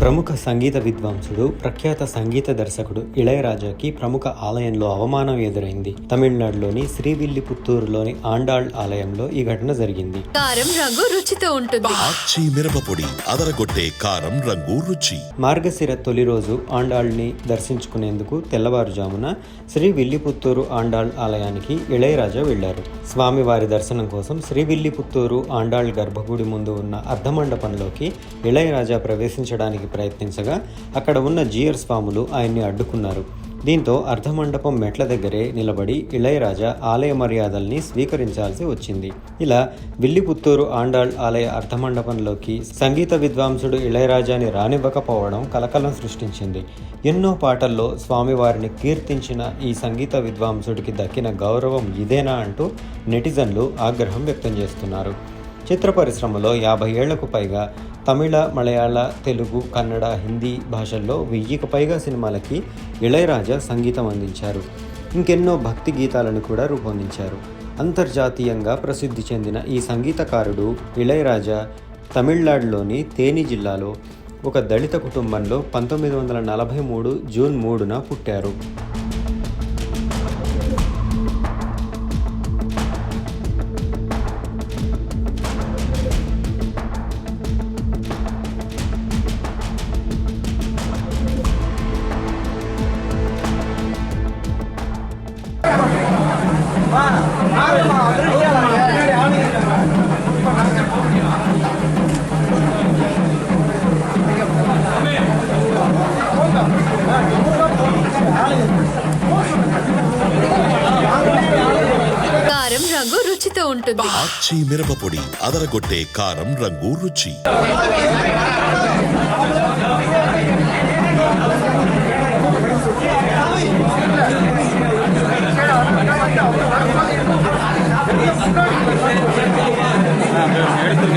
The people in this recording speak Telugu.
ప్రముఖ సంగీత విద్వాంసుడు ప్రఖ్యాత సంగీత దర్శకుడు ఇళయరాజాకి ప్రముఖ ఆలయంలో అవమానం ఎదురైంది. తమిళనాడులోని శ్రీవిల్లి పుత్తూరులోని ఆండాళ్ ఆలయంలో ఈ ఘటన జరిగింది. కారం రంగు రుచి. మార్గశిర తొలి రోజు ఆండాళ్ని దర్శించుకునేందుకు తెల్లవారుజామున శ్రీ విల్లిపుత్తూరు ఆండాళ్ ఆలయానికి ఇళయరాజా వెళ్ళారు స్వామివారి దర్శనం కోసం శ్రీ విల్లిపుత్తూరు ఆండాళ్ గర్భగుడి ముందు ఉన్న అర్ధమండపంలోకి ఇళయరాజా ప్రవేశించడానికి ప్రయత్నించగా అక్కడ ఉన్న జీయర్ స్వాములు ఆయన్ని అడ్డుకున్నారు. దీంతో అర్ధమండపం మెట్ల దగ్గరే నిలబడి ఇళయరాజా ఆలయ మర్యాదల్ని స్వీకరించాల్సి వచ్చింది. ఇలా విల్లిపుత్తూరు ఆండాళ్ ఆలయ అర్ధమండపంలోకి సంగీత విద్వాంసుడు ఇళయరాజాని రానివ్వకపోవడం కలకలం సృష్టించింది. ఎన్నో పాటల్లో స్వామివారిని కీర్తించిన ఈ సంగీత విద్వాంసుడికి దక్కిన గౌరవం ఇదేనా అంటూ నెటిజన్లు ఆగ్రహం వ్యక్తం చేస్తున్నారు. చిత్ర పరిశ్రమలో యాభై ఏళ్ళకు పైగా తమిళ మలయాళ తెలుగు కన్నడ హిందీ భాషల్లో వెయ్యికి పైగా సినిమాలకి ఇళయరాజా సంగీతం అందించారు. ఇంకెన్నో భక్తి గీతాలను కూడా రూపొందించారు. అంతర్జాతీయంగా ప్రసిద్ధి చెందిన ఈ సంగీతకారుడు ఇళయరాజా తమిళనాడులోని తేని జిల్లాలో ఒక దళిత కుటుంబంలో పంతొమ్మిది వందల నలభై మూడు జూన్ మూడున పుట్టారు. కారం రంగు రుచితో ఉంటుంది ఆచి మిరపపొడి అదరగొట్టే కారం రంగు రుచి nada, pero señorita.